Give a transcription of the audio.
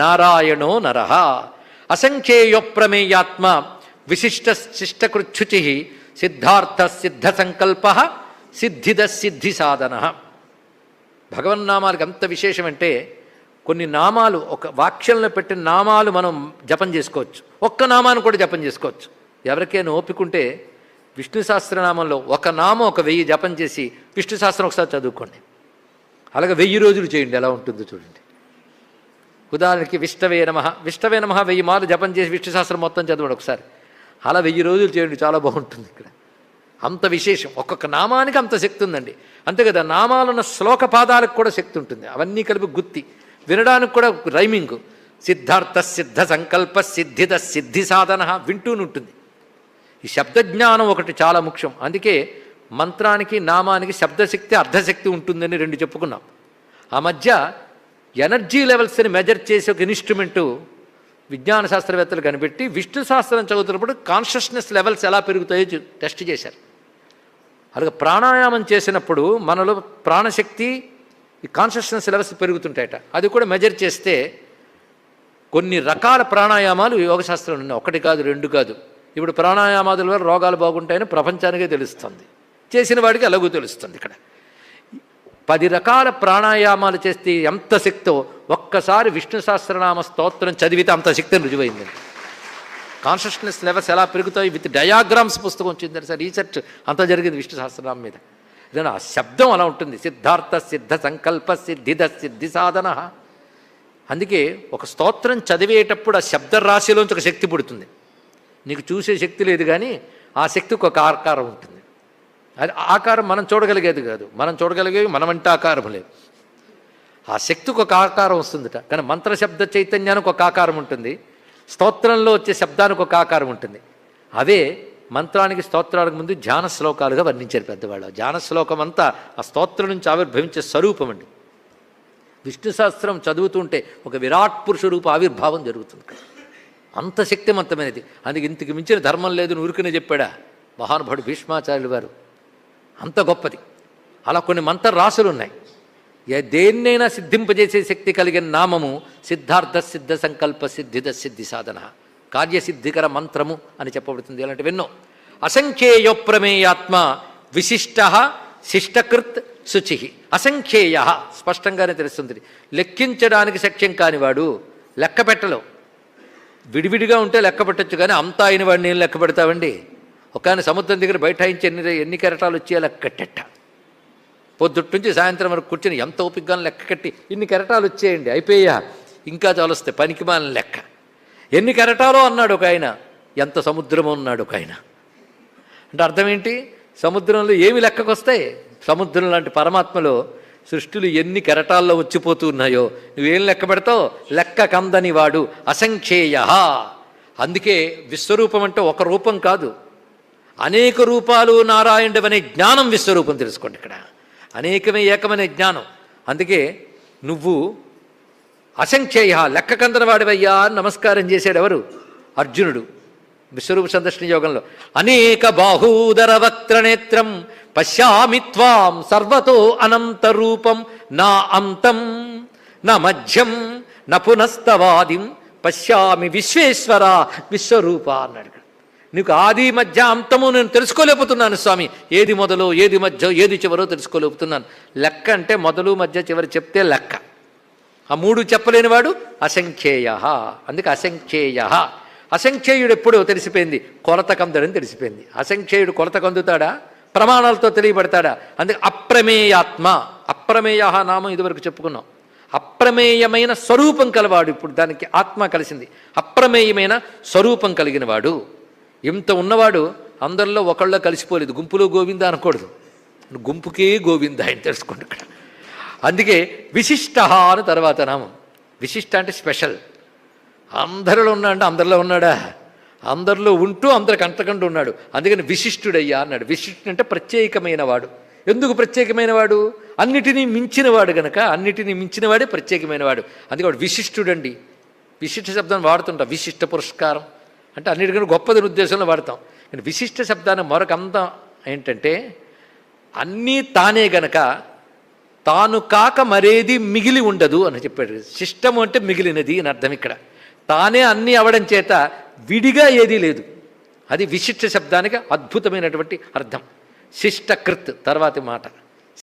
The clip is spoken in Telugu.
నారాయణో నర. అసంఖ్యేయోప్రమేయాత్మ విశిష్ట శిష్టకృచ్యుచి సిద్ధార్థ సిద్ధ సంకల్ప సిద్ధిద సిద్ధి సాధన భగవన్నామాలకు అంత విశేషం అంటే కొన్ని నామాలు ఒక వాక్యంలో పెట్టిన నామాలు మనం జపం చేసుకోవచ్చు. ఒక్క నామాన్ని కూడా జపం చేసుకోవచ్చు. ఎవరికైనా ఓపికంటే విష్ణు సహస్రనామంలో ఒక నామం ఒక వెయ్యి జపం చేసి విష్ణు సహస్రం ఒకసారి చదువుకోండి. అలాగే వెయ్యి రోజులు చేయండి ఎలా ఉంటుందో చూడండి. ఉదాహరణకి విష్ణవే నమ. విష్ణవే నమ వెయ్యి మార్లు జపం చేసి విష్ణు శాస్త్రం మొత్తం చదవండి ఒకసారి. అలా వెయ్యి రోజులు చేయండి చాలా బాగుంటుంది ఇక్కడ. అంత విశేషం. ఒక్కొక్క నామానికి అంత శక్తి ఉందండి. అంతే కదా నామాలున్న శ్లోక పాదాలకు కూడా శక్తి ఉంటుంది. అవన్నీ కలిపి గుత్తి. వినడానికి కూడా రైమింగ్. సిద్ధార్థ సిద్ధ సంకల్ప సిద్ధిద సిద్ధి సాధన వింటూనుంటుంది ఈ శబ్దజ్ఞానం ఒకటి చాలా ముఖ్యం. అందుకే మంత్రానికి నామానికి శబ్దశక్తి అర్ధశక్తి ఉంటుందని రెండు చెప్పుకున్నాం. ఆ మధ్య ఎనర్జీ లెవెల్స్ని మెజర్ చేసే ఒక ఇన్స్ట్రుమెంటు విజ్ఞాన శాస్త్రవేత్తలు కనిపెట్టి విష్ణు శాస్త్రం చదువుతున్నప్పుడు కాన్షియస్నెస్ లెవెల్స్ ఎలా పెరుగుతాయో టెస్ట్ చేశారు. అలాగే ప్రాణాయామం చేసినప్పుడు మనలో ప్రాణశక్తి ఈ కాన్షియస్నెస్ లెవెల్స్ పెరుగుతుంటాయట. అది కూడా మెజర్ చేస్తే కొన్ని రకాల ప్రాణాయామాలు యోగశాస్త్రంలో ఉన్నాయి. ఒకటి కాదు రెండు కాదు. ఇప్పుడు ప్రాణాయామాదుల వల్ల రోగాలు బాగుంటాయని ప్రపంచానికే తెలుస్తుంది. చేసిన వాడికి అలాగూ తెలుస్తుంది ఇక్కడ. పది రకాల ప్రాణాయామాలు చేస్తే ఎంత శక్తో? ఒక్కసారి విష్ణు సహస్రనామ స్తోత్రం చదివితే అంత శక్తిని రుజువైందండి కాన్షియస్నెస్ లెవెల్స్ ఎలా పెరుగుతాయి? విత్ డయాగ్రామ్స్ పుస్తకం వచ్చింది సార్ రీసెర్చ్ అంతా జరిగింది విష్ణు సహస్రనామం మీద. ఆ శబ్దం అలా ఉంటుంది. సిద్ధార్థ సిద్ధ సంకల్ప సిద్ధిద సిద్ధి సాధన. అందుకే ఒక స్తోత్రం చదివేటప్పుడు ఆ శబ్ద రాశిలోంచి ఒక శక్తి పుడుతుంది. నీకు చూసే శక్తి లేదు కానీ ఆ శక్తికి ఒక ఆకారం ఉంటుంది. అది ఆకారం మనం చూడగలిగేది కాదు. మనం చూడగలిగేవి మనమంటే ఆకారం లేదు. ఆ శక్తికి ఒక ఆకారం వస్తుందిట. కానీ మంత్రశబ్ద చైతన్యానికి ఒక ఆకారం ఉంటుంది. స్తోత్రంలో వచ్చే శబ్దానికి ఒక ఆకారం ఉంటుంది. అవే మంత్రానికి స్తోత్రానికి ముందు ధ్యాన శ్లోకాలుగా వర్ణించారు పెద్దవాళ్ళు. ధ్యాన శ్లోకం అంతా ఆ స్తోత్రం నుంచి ఆవిర్భవించే స్వరూపం అండి. విష్ణు సహస్రం చదువుతుంటే ఒక విరాట్ పురుష రూప ఆవిర్భావం జరుగుతుంది. అంత శక్తివంతమైనది అందుకు ఇంతకు మించిన ధర్మం లేదు అని ఊరికనే చెప్పాడా? మహానుభావుడు భీష్మాచార్యులు వారు అంత గొప్పది. అలా కొన్ని మంత్ర రాసులు ఉన్నాయి. ఏ దేన్నైనా సిద్ధింపజేసే శక్తి కలిగిన నామము సిద్ధార్థ సిద్ధ సంకల్ప సిద్ధిద సిద్ధి సాధన. కార్యసిద్ధికర మంత్రము అని చెప్పబడుతుంది. ఇలాంటివి ఎన్నో. అసంఖ్యేయోప్రమేయాత్మ విశిష్ట శిష్టకృత్ శుచి. అసంఖ్యేయ స్పష్టంగానే తెలుస్తుంది. లెక్కించడానికి సఖ్యం కానివాడు లెక్క పెట్టలో విడివిడిగా ఉంటే లెక్క పెట్టచ్చు కానీ అంతా అయిన వాడిని నేను లెక్క పెడతావండి? ఒక సముద్రం దగ్గర బైఠాయించి ఎన్ని ఎన్ని కెరటాలు వచ్చాయో లెక్క కట్టెట్ట పొద్దుటి నుంచి సాయంత్రం వరకు కూర్చొని ఎంత ఓపికగా లెక్క కట్టి ఇన్ని కెరటాలు వచ్చేయండి అయిపోయా ఇంకా చాలుస్తాయి పనికి మాలిన లెక్క. ఎన్ని కెరటాలో అన్నాడు ఒక ఆయన ఎంత సముద్రమో అన్నాడు ఒక ఆయన. అంటే అర్థం ఏంటి సముద్రంలో ఏమి లెక్కకు వస్తాయి సముద్రం లాంటి పరమాత్మలో సృష్టిలు ఎన్ని కెరటాల్లో వచ్చిపోతూ ఉన్నాయో నువ్వేం లెక్క పెడతావు? లెక్క కందని వాడు అసంఖ్యేయ. అందుకే విశ్వరూపం అంటే ఒక రూపం కాదు. అనేక రూపాలు నారాయణుడమనే జ్ఞానం విశ్వరూపం తెలుసుకోండి ఇక్కడ. అనేకమే ఏకమనే జ్ఞానం. అందుకే నువ్వు అసంఖ్యేయ లెక్క కందన వాడివయ్యా నమస్కారం చేశాడు ఎవరు అర్జునుడు. విశ్వరూప సందర్శన యోగంలో. అనేక బాహూదర వక్త్రనేత్రం పశ్యామి త్వాం సర్వతో అనంత రూపం నా అంతం నా మధ్యం నా పునస్తవాదిం పశ్యామి విశ్వేశ్వర విశ్వరూప అన్నాడు నీకు ఆది మధ్య అంతము నేను తెలుసుకోలేకపోతున్నాను స్వామి. ఏది మొదలు ఏది మధ్య ఏది చివరో తెలుసుకోలేకపోతున్నాను. లెక్క అంటే మొదలు మధ్య చివరి చెప్తే లెక్క. ఆ మూడు చెప్పలేనివాడు అసంఖ్యేయ. అందుకే అసంఖ్యేయ. అసంఖ్యేయుడు ఎప్పుడో తెలిసిపోయింది. కొలత కందడని తెలిసిపోయింది. అసంఖ్యేయుడు కొలత కందుతాడా? ప్రమాణాలతో తెలియబడతాడా? అందుకే అప్రమేయాత్మ. అప్రమేయ నామం ఇదివరకు చెప్పుకున్నాం. అప్రమేయమైన స్వరూపం కలవాడు ఇప్పుడు. దానికి ఆత్మ కలిసింది. అప్రమేయమైన స్వరూపం కలిగినవాడు. ఇంత ఉన్నవాడు అందరిలో ఒకళ్ళ కలిసిపోలేదు. గుంపులో గోవింద అనకూడదు. గుంపుకే గోవింద ఆయన తెలుసుకోండి ఇక్కడ. అందుకే విశిష్ట అని తర్వాత నామం. విశిష్ట అంటే స్పెషల్. అందరిలో ఉన్నా అంటే అందరిలో ఉన్నాడా? అందరిలో ఉంటూ అందరికి అంతకంటూ ఉన్నాడు. అందుకని విశిష్టుడయ్యా అన్నాడు. విశిష్టుడు అంటే ప్రత్యేకమైన వాడు. ఎందుకు ప్రత్యేకమైన వాడు? అన్నిటినీ మించినవాడు గనక అన్నిటినీ మించిన వాడే ప్రత్యేకమైన వాడు. అందుకే వాడు విశిష్టుడండి. విశిష్ట శబ్దాన్ని వాడుతుంటా. విశిష్ట పురస్కారం. అంటే అన్నిటికన్నా గొప్పదని ఉద్దేశంలో వాడతాం. కానీ విశిష్ట శబ్దాన్ని మరొక అందం ఏంటంటే అన్నీ తానే గనక తాను కాక మరేది మిగిలి ఉండదు అని చెప్పాడు. శిష్టము అంటే మిగిలినది అని అర్థం ఇక్కడ. తానే అన్నీ అవడం చేత విడిగా ఏదీ లేదు. అది విశిష్ట శబ్దానికి అద్భుతమైనటువంటి అర్థం. శిష్టకృత్ తర్వాతి మాట.